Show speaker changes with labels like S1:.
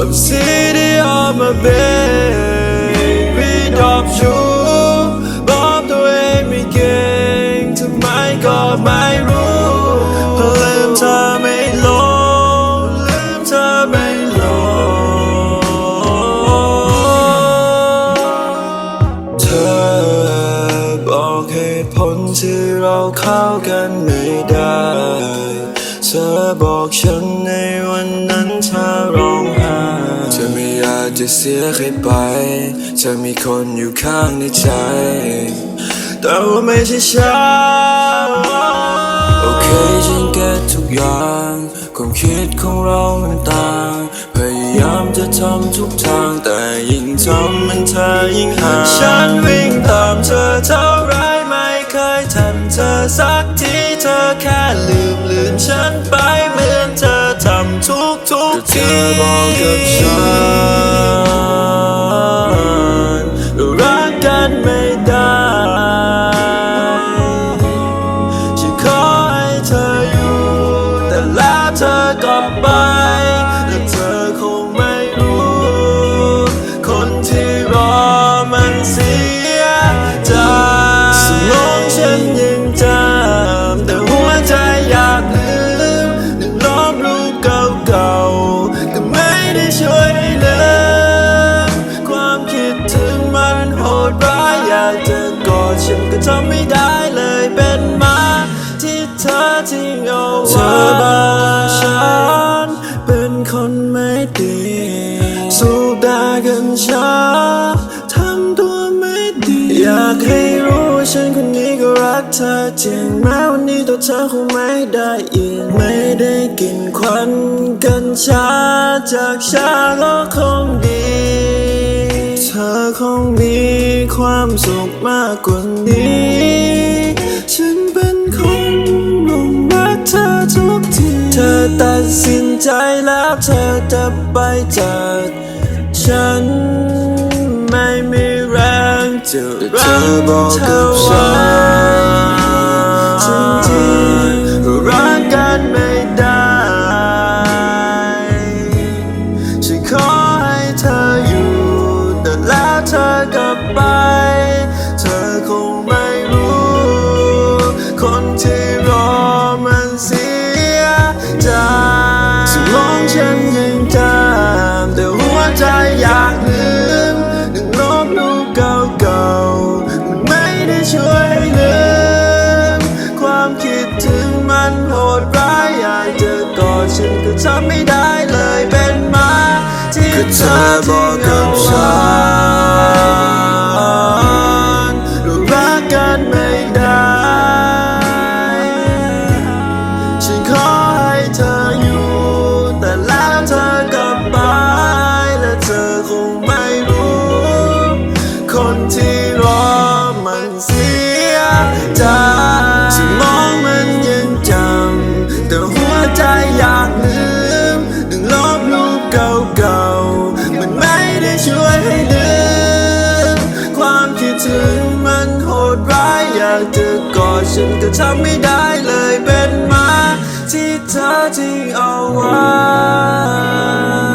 S1: Obsidian my baby ดอบชูบอกตัวเองไม่เก่งทำไมก็ไม่รู้พราะลืมเธอไม่ลงลืมเธอไม่ลงเธอบอกเหตุผลที่เราเข้ากันไม่ได้ ธอบอกฉันในวันนั้นเธอร้องไห้เธอไม่อยากจะเสียใครไป เธอมีคนอยู่ข้างในใจ แต่ว่าไม่ใช่ฉันโอเคฉันเก็ตทุกอย่างความคิดของเรามันต่าง พยายามจะทำทุกทาง แต่ยิ่งทำมันเธอยิ่งห่างฉันวิ่งตามเธอเท่าไรไม่เคยทันเธอสักทีเธอแค่ลืม ฉันไปเหมือนเธอทำทุกทุกทีเธอบอกกับฉันรารักกันไม่ได้ฉันขอให้เธออยู่ แต่แล้วเธอก็ไป ทิ้งเอาไว้เธอบอกฉันเป็นคนไม่ดีสูบดากันชาทำตัวไม่ดี อยากให้รู้ว่าฉันคนนี้ก็รักเธอจริงแม้วันนี้ตัวเธอคงไม่ได้ยินไม่ได้กลินควันกันชาจากชาก็คงดีเธอคงมีความสุขมากกว่านี้ ทุกที เธอตัดสินใจแล้วเธอจะไปจากฉันไม่มีแรงจะรักเธอไว้จริงๆ สมองฉันยังจำแต่หัวใจอยากลืมนึกลบรูปเก่าๆมันไม่ได้ช่วยลืม ความคิดถึงมันโหดร้ายอยากจะกอดฉันก็ทำไม่ได้เลยเป็นมาที่เธอบอกกับฉันเรารักกันไม่ได้ ก่อนฉันก็ทำไม่ได้เลยเป็นมาที่เธอทิ้งเอาไว้